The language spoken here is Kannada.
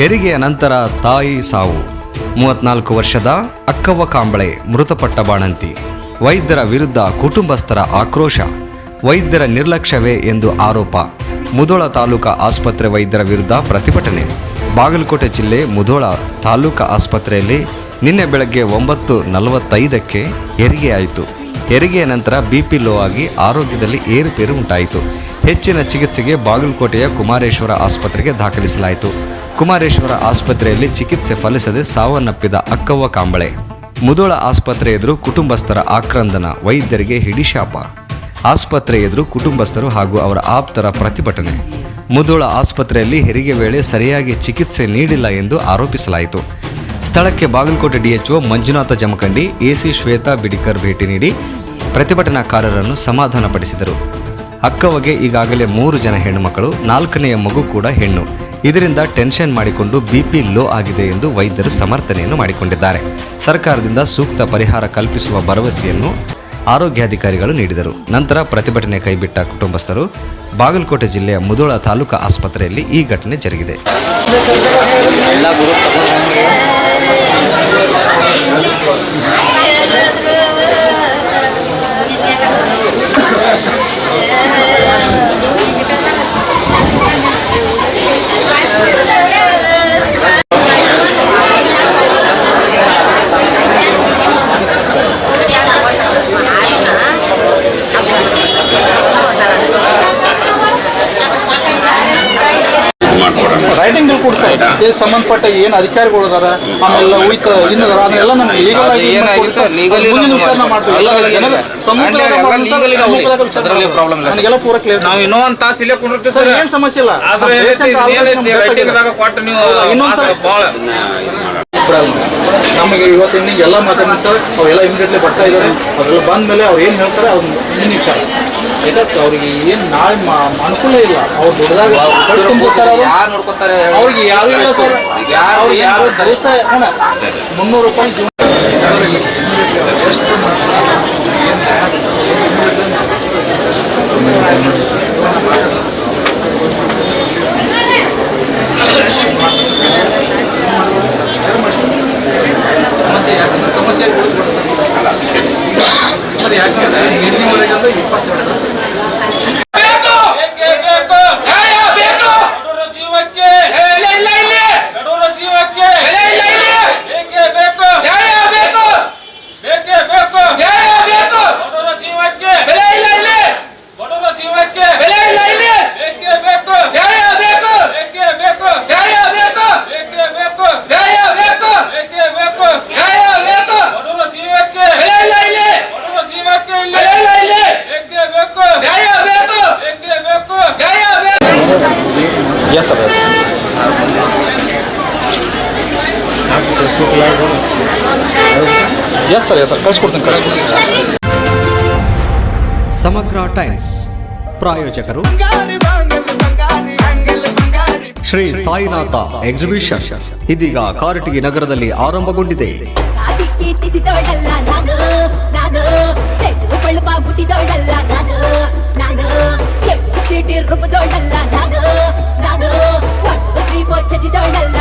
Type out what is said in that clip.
ಹೆರಿಗೆಯ ನಂತರ ತಾಯಿ ಸಾವು. ಮೂವತ್ನಾಲ್ಕು ವರ್ಷದ ಅಕ್ಕವ್ವ ಕಾಂಬಳೆ ಮೃತಪಟ್ಟ ಬಾಣಂತಿ. ವೈದ್ಯರ ವಿರುದ್ಧ ಕುಟುಂಬಸ್ಥರ ಆಕ್ರೋಶ. ವೈದ್ಯರ ನಿರ್ಲಕ್ಷ್ಯವೇ ಎಂದು ಆರೋಪ. ಮುಧೋಳ ತಾಲೂಕಾ ಆಸ್ಪತ್ರೆ ವೈದ್ಯರ ವಿರುದ್ಧ ಪ್ರತಿಭಟನೆ. ಬಾಗಲಕೋಟೆ ಜಿಲ್ಲೆ ಮುಧೋಳ ತಾಲೂಕಾ ಆಸ್ಪತ್ರೆಯಲ್ಲಿ ನಿನ್ನೆ ಬೆಳಗ್ಗೆ ಒಂಬತ್ತು ನಲವತ್ತೈದಕ್ಕೆ ಹೆರಿಗೆಯಾಯಿತು. ಹೆರಿಗೆಯ ನಂತರ ಬಿಪಿ ಲೋ ಆಗಿ ಆರೋಗ್ಯದಲ್ಲಿ ಏರುಪೇರು ಉಂಟಾಯಿತು. ಹೆಚ್ಚಿನ ಚಿಕಿತ್ಸೆಗೆ ಬಾಗಲಕೋಟೆಯ ಕುಮಾರೇಶ್ವರ ಆಸ್ಪತ್ರೆಗೆ ದಾಖಲಿಸಲಾಯಿತು. ಕುಮಾರೇಶ್ವರ ಆಸ್ಪತ್ರೆಯಲ್ಲಿ ಚಿಕಿತ್ಸೆ ಫಲಿಸದೆ ಸಾವನ್ನಪ್ಪಿದ ಅಕ್ಕವ್ವ ಕಾಂಬಳೆ. ಮುದೋಳ ಆಸ್ಪತ್ರೆ ಎದುರು ಕುಟುಂಬಸ್ಥರ ಆಕ್ರಂದನ, ವೈದ್ಯರಿಗೆ ಹಿಡಿಶಾಪ. ಆಸ್ಪತ್ರೆ ಎದುರು ಕುಟುಂಬಸ್ಥರು ಹಾಗೂ ಅವರ ಆಪ್ತರ ಪ್ರತಿಭಟನೆ. ಮುದೋಳ ಆಸ್ಪತ್ರೆಯಲ್ಲಿ ಹೆರಿಗೆ ವೇಳೆ ಸರಿಯಾಗಿ ಚಿಕಿತ್ಸೆ ನೀಡಿಲ್ಲ ಎಂದು ಆರೋಪಿಸಲಾಯಿತು. ಸ್ಥಳಕ್ಕೆ ಬಾಗಲಕೋಟೆ ಡಿಎಚ್ಒ ಮಂಜುನಾಥ ಜಮಖಂಡಿ, ಎಸಿ ಶ್ವೇತಾ ಬಿಡಿಕರ್ ಭೇಟಿ ನೀಡಿ ಪ್ರತಿಭಟನಾಕಾರರನ್ನು ಸಮಾಧಾನಪಡಿಸಿದರು. ಅಕ್ಕವಗೆ ಈಗಾಗಲೇ ಮೂರು ಜನ ಹೆಣ್ಣುಮಕ್ಕಳು, ನಾಲ್ಕನೆಯ ಮಗು ಕೂಡ ಹೆಣ್ಣು. ಇದರಿಂದ ಟೆನ್ಷನ್ ಮಾಡಿಕೊಂಡು ಬಿಪಿ ಲೋ ಆಗಿದೆ ಎಂದು ವೈದ್ಯರು ಸಮರ್ಥನೆಯನ್ನು ಮಾಡಿಕೊಂಡಿದ್ದಾರೆ. ಸರ್ಕಾರದಿಂದ ಸೂಕ್ತ ಪರಿಹಾರ ಕಲ್ಪಿಸುವ ಭರವಸೆಯನ್ನು ಆರೋಗ್ಯಾಧಿಕಾರಿಗಳು ನೀಡಿದರು. ನಂತರ ಪ್ರತಿಭಟನೆ ಕೈಬಿಟ್ಟ ಕುಟುಂಬಸ್ಥರು ಬಾಗಲಕೋಟೆ ಜಿಲ್ಲೆಯ ಮುದೋಳ ತಾಲೂಕಾ ಆಸ್ಪತ್ರೆಯಲ್ಲಿ ಈ ಘಟನೆ ಜರುಗಿದೆ. ಕೂಡ ಸರ್. ಇದಕ್ಕೆ ಸಂಬಂಧಪಟ್ಟ ಏನು ಅಧಿಕಾರಿಗಳು ಅದಾರ ಆಮೇಲೆ ಉಳಿತ ಇನ್ನು ಅದಾರ ಅದನ್ನೆಲ್ಲ ನಮ್ಗೆ ಲೀಗಲ್ ಆಗಿ ಮುಂದಿನ ವಿಚಾರಣೆ ಮಾಡ್ತೀವಿ. ಮಾಡೋದು. ಇಲ್ಲ. ನನಗೆಲ್ಲ ಪೂರ ಕ್ಲಿಯರ್ ನಾವು ಇನ್ನೂ ಒಂದು ತಾಸು ಇಲ್ಲೇ ಕುಂಡಿರ್ತೀವಿ ಸರ್ ಏನ್ ಸಮಸ್ಯೆ ಇಲ್ಲ. ಏನೈತಿ, ನಮ್ಗೆ ನಮಗೆ ಇವತ್ತಿನ ಎಲ್ಲ ಮಾತಾಡಿ ಸರ್. ಅವೆಲ್ಲ ಇಮಿಡಿಯೇಟ್ಲಿ ಬರ್ತಾ ಇದ್ದಾರೆ. ಅದೆಲ್ಲ ಬಂದ ಮೇಲೆ ಅವ್ರು ಏನು ಹೇಳ್ತಾರೆ ಅವ್ರು ಮುಂದಿನ ವಿಚಾರ. ಯಾಕಂದ್ರೆ ಅವ್ರಿಗೆ ಏನು ನಾಳೆ ಮ- ಅನುಕೂಲ ಇಲ್ಲ. ಅವ್ರು ದೊಡ್ಡದಾಗ ಯಾರು ನೋಡ್ಕೊತಾರೆ ಅವ್ರಿಗೆ ಯಾರು ಇಲ್ಲ ಸರ್ ಯಾರು ಯಾರು? ದಿವಸ ಮುನ್ನೂರು ರೂಪಾಯಿ ಜೀವನ ಸಮಸ್ಯೆ ಯಾಕಂದ್ರೆ ಸಮಸ್ಯೆ ಸರ್ ಯಾಕಂದ್ರೆ ಇಪ್ಪತ್ತೆರಡು ಎಸ್ ಸರ್ ಎಸ್ ಸರ್ ಕಳಿಸ್ಕೊಡ್ತೀನಿ ಕಳಿಸ್ಕೊಡ್ತೀನಿ. ಸಮಗ್ರ ಟೈಮ್ಸ್ ಪ್ರಾಯೋಜಕರು. ಶ್ರೀ ಸಾಯಿನಾಥ ಎಕ್ಸಿಬಿಷನ್. ಇದೀಗ ಕಾರಟಗಿ ನಗರದಲ್ಲಿ ಆರಂಭಗೊಂಡಿದೆ. ನಾನು